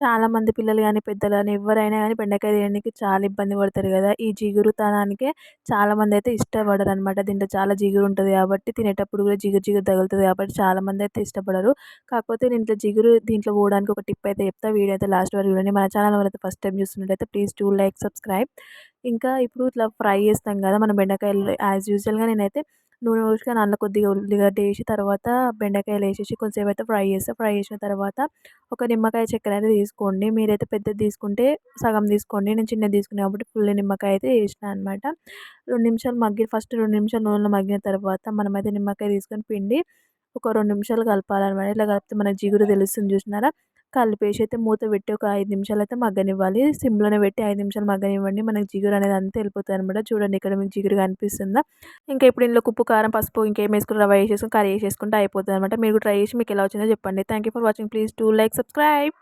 చాలామంది పిల్లలు కానీ పెద్దలు కానీ ఎవరైనా కానీ బెండకాయ తినడానికి చాలా ఇబ్బంది పడతారు కదా! ఈ జిగురుతనానికే చాలామంది అయితే ఇష్టపడరు అనమాట దీంట్లో చాలా జిగురు ఉంటుంది కాబట్టి తినేటప్పుడు కూడా జిగురు జిగురు తగులుతుంది కాబట్టి చాలామంది అయితే ఇష్టపడరు. కాకపోతే దీంట్లో జిగురు దీంట్లో పోవడానికి ఒక టిప్ అయితే చెప్తా. వీడియో అయితే లాస్ట్ వరకు చూడండి. మన ఛానల్ అయితే ఫస్ట్ టైం చూస్తున్నట్టయితే ప్లీజ్ డూ లైక్ సబ్స్క్రైబ్. ఇంకా ఇప్పుడు ఇట్లా ఫ్రై చేస్తాం కదా! మన బెండకాయలు యాజ్ యూజువల్గా నేనైతే నూనె పోసుకొని అందులో కొద్దిగా ఉల్లిగడ్డ వేసి తర్వాత బెండకాయలు వేసేసి కొంచెంసేపు అయితే ఫ్రై చేస్తే ఫ్రై చేసిన తర్వాత ఒక నిమ్మకాయ చెక్కర అయితే తీసుకోండి. మీరైతే పెద్దది తీసుకుంటే సగం తీసుకోండి. నేను చిన్నది తీసుకున్నాను కాబట్టి ఫుల్ నిమ్మకాయ అయితే వేసిన అనమాట రెండు నిమిషాలు మగ్గి ఫస్ట్ రెండు నిమిషాలు నూనెలో మగ్గిన తర్వాత మనమైతే నిమ్మకాయ తీసుకొని పిండి ఒక రెండు నిమిషాలు కలపాలన్నమాట. ఇట్లా కలిపితే మనకి జిగురు తెలుస్తుంది చూసినారా? కలిపేసి అయితే మూత పెట్టి ఒక ఐదు నిమిషాలు అయితే మగ్గనివ్వాలి. సిమ్లోనే పెట్టి ఐదు నిమిషాలు మగ్గనివ్వండి. మనకి జిగురు అనేది అంతా వెళ్ళిపోతుంది అనమాట చూడండి ఇక్కడ మీకు జిగురు కనిపిస్తుందా? ఇంకా ఇప్పుడు ఇందులో ఉప్పు కారం పసుపు ఇంకేం వేసుకుని రవ్వ వేసేసుకుని కర్రీ వేసేసుకుంటే అయిపోతుంది అనమాట మీరు ట్రై చేసి మీకు ఎలా వచ్చిందో చెప్పండి. Thank you for watching please to like subscribe